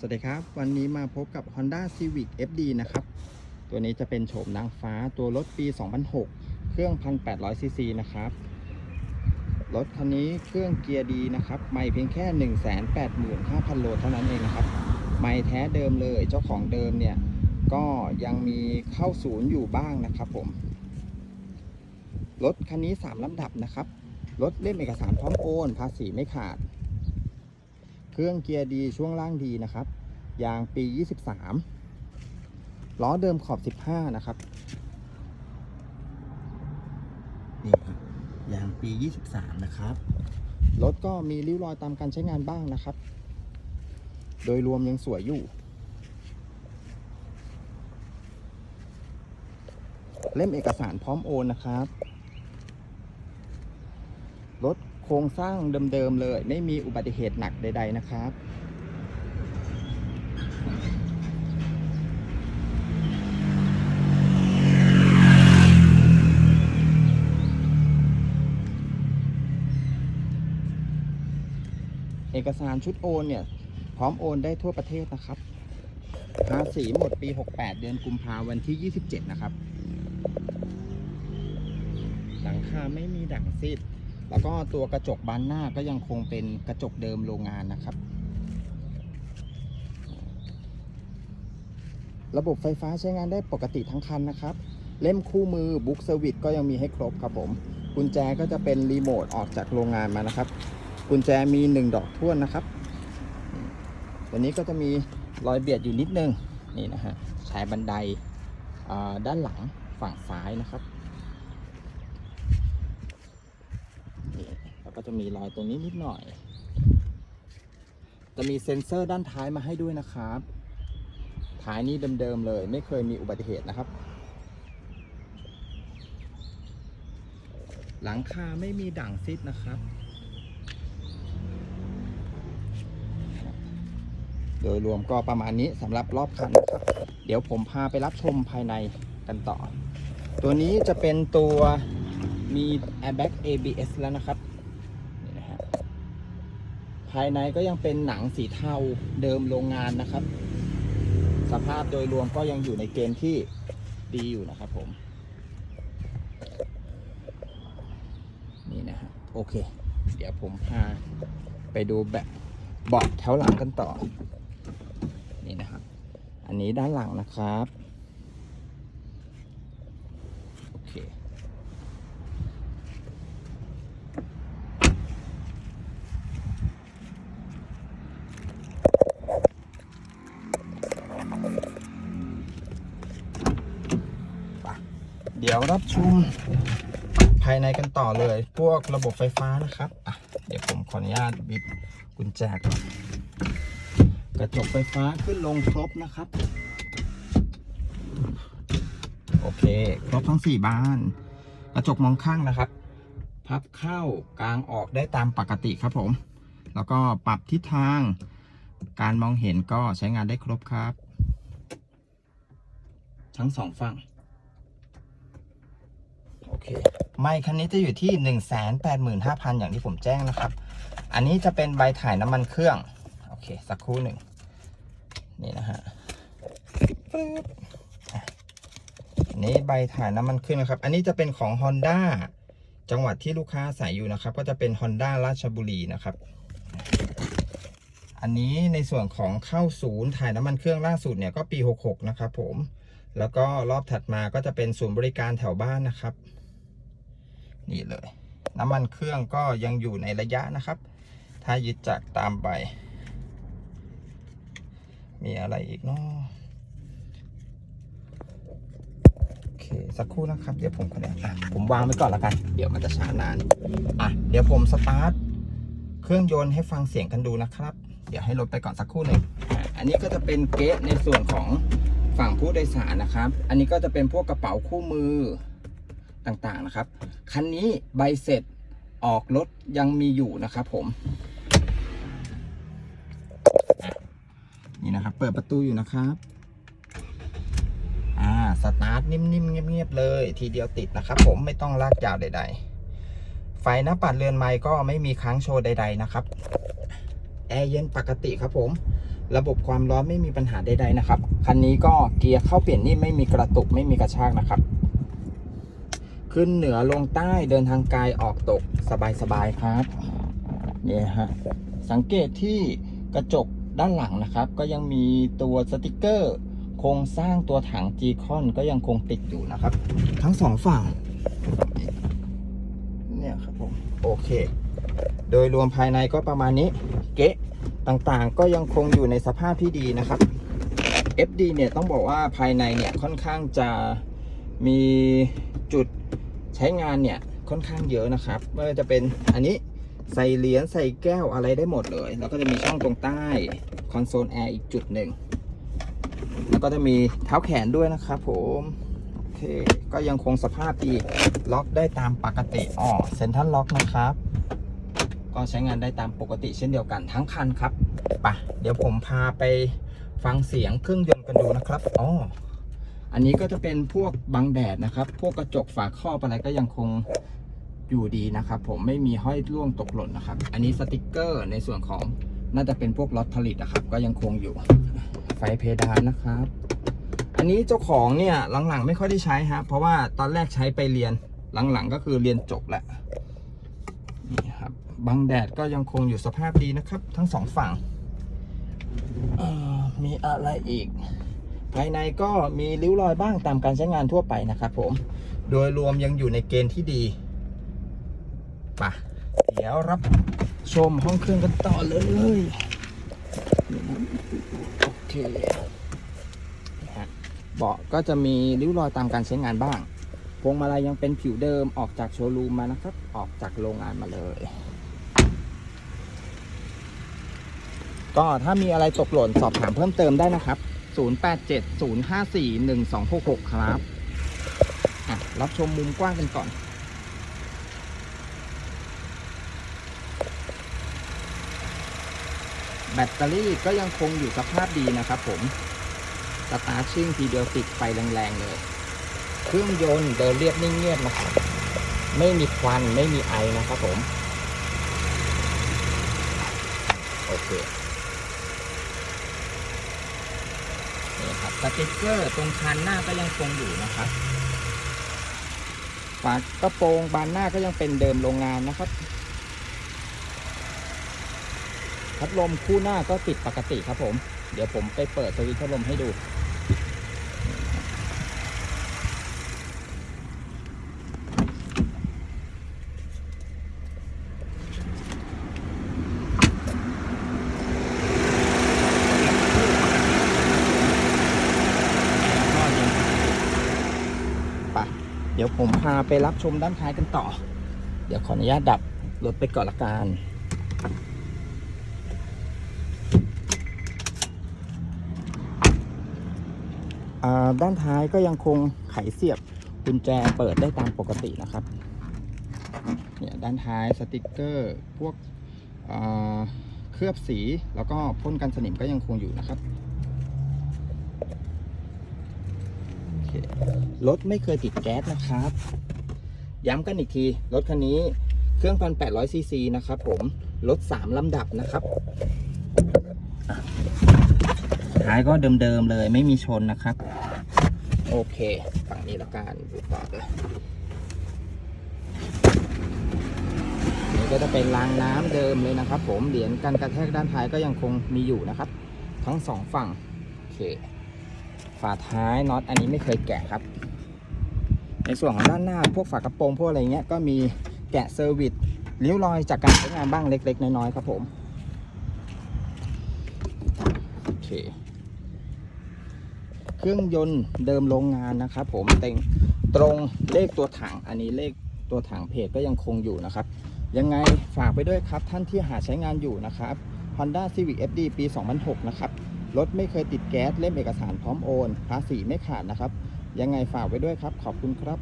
สวัสดีครับ วันนี้มาพบกับ Honda Civic FD นะครับ ตัวนี้จะเป็นโฉมนางฟ้าตัวรถปี 2006 เครื่อง 1,800ซีซีนะครับ รถคันนี้เครื่องเกียร์ดีนะครับ ไม่เพียงแค่ 185,000 โลเท่านั้นเองนะครับ ไม่แท้เดิมเลย เจ้าของเดิมเนี่ย ก็ยังมีเข้าศูนย์อยู่บ้างนะครับผม รถคันนี้ 3ลำดับนะครับ รถเล่มเอกสารพร้อมโอน ภาษีไม่ขาด เครื่องเกียร์ดีช่วงล่างดีนะครับ ยางปี 23 ล้อเดิมขอบ 15 นะครับ นี่ครับ ยางปี 23 นะครับ รถก็มีริ้วรอยตามการใช้งานบ้างนะครับ โดยรวมยังสวยอยู่ เล่มเอกสารพร้อมโอนนะครับ รถโครงสร้างเดิมๆเลย ไม่มีอุบัติเหตุหนักใด ๆนะครับ เอกสารชุดโอนเนี่ย พร้อมโอนได้ทั่วประเทศนะครับภาษีหมดปี 68 เดือนกุมภาวันที่ 27 นะครับ หลังคาไม่มีด่างซีด แล้วก็ตัวกระจกบานหน้าก็ยังคงเป็นกระจกเดิมโรงงานนะครับ ระบบไฟฟ้าใช้งานได้ปกติทั้งคันนะครับ เล่มคู่มือบุ๊กเซอร์วิสก็ยังมีให้ครบครับผมกุญแจก็จะเป็นรีโมทออกจากโรงงานมานะครับ กุญแจมี 1 ดอกท่วนนะครับตัวนี้ก็จะมีรอยเบียดอยู่นิดนึงนี่นะฮะใช้บันไดด้านหลังฝั่งซ้ายนะครับ นี่แล้ว ก็จะมีรอยตรงนี้นิดหน่อย จะมีเซ็นเซอร์ด้านท้ายมาให้ด้วยนะครับ ท้ายนี้เดิมๆเลย ไม่เคยมีอุบัติเหตุนะครับ หลังคาไม่มีด่างซิดนะครับ โดยรวมก็ประมาณนี้สำหรับรอบคันนะครับ เดี๋ยวผมพาไปรับชมภายในกันต่อ ตัวนี้จะเป็นตัวมี airbag ABS แล้วนะครับ ภายในก็ยังเป็นหนังสีเทาเดิมโรงงานนะครับ สภาพโดยรวมก็ยังอยู่ในเกณฑ์ที่ดีอยู่นะครับผม นี่นะฮะโอเค เดี๋ยวผมพาไปดูแบบเบาะแถวหลังกันต่อ นี่นะครับ อันนี้ด้านหลังนะครับ โอเค ไปเดี๋ยวรับชมภายในกันต่อเลย พวกระบบไฟฟ้านะครับอะเดี๋ยวผมขออนุญาตบิดกุญแจก่อนกระจกไฟฟ้าขึ้นลงครบนะครับ โอเค ครบทั้ง 4 บาน กระจกมองข้างนะครับ พับเข้ากลางออกได้ตามปกติครับผม แล้วก็ปรับทิศทาง การมองเห็นก็ใช้งานได้ครบครับ ทั้งสองฝั่ง เคไม่คันนี้จะอยู่ที่ 185,000 อย่างที่ผมแจ้งนะครับ อันนี้จะเป็นใบถ่ายน้ำมันเครื่อง โอเค สักครู่หนึ่ง นี่นะฮะปึ๊บอันนี้ใบถ่ายน้ำมันเครื่องนะครับ อันนี้จะเป็นของ Honda จังหวัดที่ลูกค้าใส่อยู่นะครับ ก็จะเป็น Honda ราชบุรีนะครับ อันนี้ในส่วนของเข้าศูนย์ถ่ายน้ำมันเครื่องล่าสุดเนี่ยก็ปี 66 นะครับผม แล้วก็รอบถัดมาก็จะเป็นศูนย์บริการแถวบ้านนะครับ นี่เลย น้ำมันเครื่องก็ยังอยู่ในระยะนะครับ ถ้ายึดจากตามไปมีอะไรอีกเนาะโอเค สักครู่นะครับ เดี๋ยวผมขออะผมวางไว้ก่อนแล้วกัน เดี๋ยวมันจะช้านาน อะ เดี๋ยวผมสตาร์ทเครื่องยนต์ให้ฟังเสียงกันดูนะครับ เดี๋ยวให้รถไปก่อนสักครู่หนึ่งอันนี้ก็จะเป็นเกตในส่วนของฝั่งผู้โดยสารนะครับ อันนี้ก็จะเป็นพวกกระเป๋าคู่มือ ต่างๆนะครับ คันนี้ใบเสร็จออกรถยังมีอยู่นะครับผม นี่นะครับ เปิดประตูอยู่นะครับ อ่า สตาร์ทนิ่มๆ เงียบๆ เลย ทีเดียวติดนะครับผมไม่ต้องลากยาวใด ๆ ไฟหน้าปัดเรือนไม้ก็ไม่มีค้างโชว์ใด ๆ นะครับ แอร์เย็นปกติครับผมระบบความร้อนไม่มีปัญหาใดๆนะครับ คันนี้ก็เกียร์เข้าเปลี่ยนนี่ไม่มีกระตุกไม่มีกระชากนะครับ ขึ้นเหนือลงใต้เดินทางไกลออกตกสบายๆครับนี่ฮะสังเกตที่กระจกด้านหลังนะครับ ก็ยังมีตัวสติกเกอร์โครงสร้างตัวถัง g ีคอนก็ยังคงติดอยู่นะครับ ทั้งสองฝั่งเนี่ยครับผมโอเค โดยรวมภายในก็ประมาณนี้ เก๊ะต่างๆ ก็ยังคงอยู่ในสภาพที่ดีนะครับ FD เนี่ยต้องบอกว่าภายในเนี่ยค่อนข้างจะมีจุด ใช้งานเนี่ยค่อนข้างเยอะนะครับไม่ว่าจะเป็นอันนี้ใส่เหรียญใส่แก้วอะไรได้หมดเลย แล้วก็จะมีช่องตรงใต้คอนโซลแอร์อีกจุดหนึ่งแล้วก็จะมีเท้าแขนด้วยนะครับผมโอเคก็ยังคงสภาพดีล็อกได้ตามปกติอ๋อเซ็นทรัลล็อกนะครับ ก็ใช้งานได้ตามปกติเช่นเดียวกันทั้งคันครับปะเดี๋ยวผมพาไปฟังเสียงเครื่องยนต์กันดูนะครับอ๋อ อันนี้ก็จะเป็นพวกบังแดดนะครับ พวกกระจกฝาครอบอะไรก็ยังคงอยู่ดีนะครับ ผมไม่มีห้อยร่วงตกหล่นนะครับ อันนี้สติกเกอร์ในส่วนของน่าจะเป็นพวกล็อตผลิตนะครับ ก็ยังคงอยู่ ไฟเพดานนะครับ อันนี้เจ้าของเนี่ยหลังๆ ไม่ค่อยได้ใช้ฮะเพราะว่าตอนแรกใช้ไปเรียนหลังๆ ก็คือเรียนจบแล้วนี่ครับบังแดดก็ยังคงอยู่สภาพดีนะครับ ทั้งสองฝั่งมีอะไรอีก ภายในก็มีริ้วรอยบ้างตามการใช้งานทั่วไปนะครับผม โดยรวมยังอยู่ในเกณฑ์ที่ดีปะเดี๋ยวรับชมห้องเครื่องกันต่อเลยโอเคนะฮะเบาะก็จะมีริ้วรอยตามการใช้งานบ้าง พวงมาลัยยังเป็นผิวเดิมออกจากโชว์รูมมานะครับ ออกจากโรงงานมาเลย ก็ถ้ามีอะไรตกหล่นสอบถามเพิ่มเติมได้นะครับ 0870541266 ครับอะรับชมมุมกว้างกันก่อน แบตเตอรี่ก็ยังคงอยู่สภาพดีนะครับผมสตาร์ชิ่งทีเดียวติดไฟแรงๆเลย เครื่องยนต์เดินเรียบนิ่งเงียบนะครับ ไม่มีควันไม่มีไอนะครับผม โอเค นี่ครับสติกเกอร์ตรงคันหน้าก็ยังคงอยู่นะครับฝากระโปรงบานหน้าก็ยังเป็นเดิมโรงงานนะครับพัดลมคู่หน้าก็ติดปกติครับผม เดี๋ยวผมไปเปิดสวิตช์พัดลมให้ดู ไปเดี๋ ยวผมพาไปรับชมด้านท้ายกันต่อ เดี๋ยวขออนุญาตดับรถไปก่อนละกันอ่าด้านท้ายก็ยังคงไขเสียบกุญแจเปิดได้ตามปกตินะครับ เนี่ยด้านท้ายสติกเกอร์พวกเคลือบสีแล้วก็พ่นกันสนิมก็ยังคงอยู่นะครับ โอเค รถไม่เคยติดแก๊สนะครับ ย้ำกันอีกที รถคันนี้เครื่องพันแปดร้อยซีซีนะครับผม รถสามลำดับนะครับท้ายก็เดิมๆเลยไม่มีชนนะครับ โอเค ฝั่งนี้ละกันดูต่อเลยนี่ก็จะเป็นรางน้ำเดิมเลยนะครับ ผมเหรียญกันกระแทกด้านท้ายก็ยังคงมีอยู่นะครับ ทั้งสองฝั่ง โอเค ฝาท้ายน็อตอันนี้ไม่เคยแกะครับ ในส่วนของด้านหน้า พวกฝากระโปรงพวกอะไรเงี้ยก็มีแกะเซอร์วิสริ้วรอยจากการใช้งานบ้างเล็ก ๆ น้อยๆครับผมโอเคเครื่องยนต์เดิมโรงงานนะครับผมเต็งตรงเลขตัวถังอันนี้เลขตัวถังเพจก็ยังคงอยู่นะครับ ยังไงฝากไปด้วยครับท่านที่หาใช้งานอยู่นะครับ Honda Civic FD ปี 2006 นะครับ รถไม่เคยติดแก๊สเล่มเอกสารพร้อมโอน ภาษีไม่ขาดนะครับ ยังไงฝากไว้ด้วยครับ ขอบคุณครับ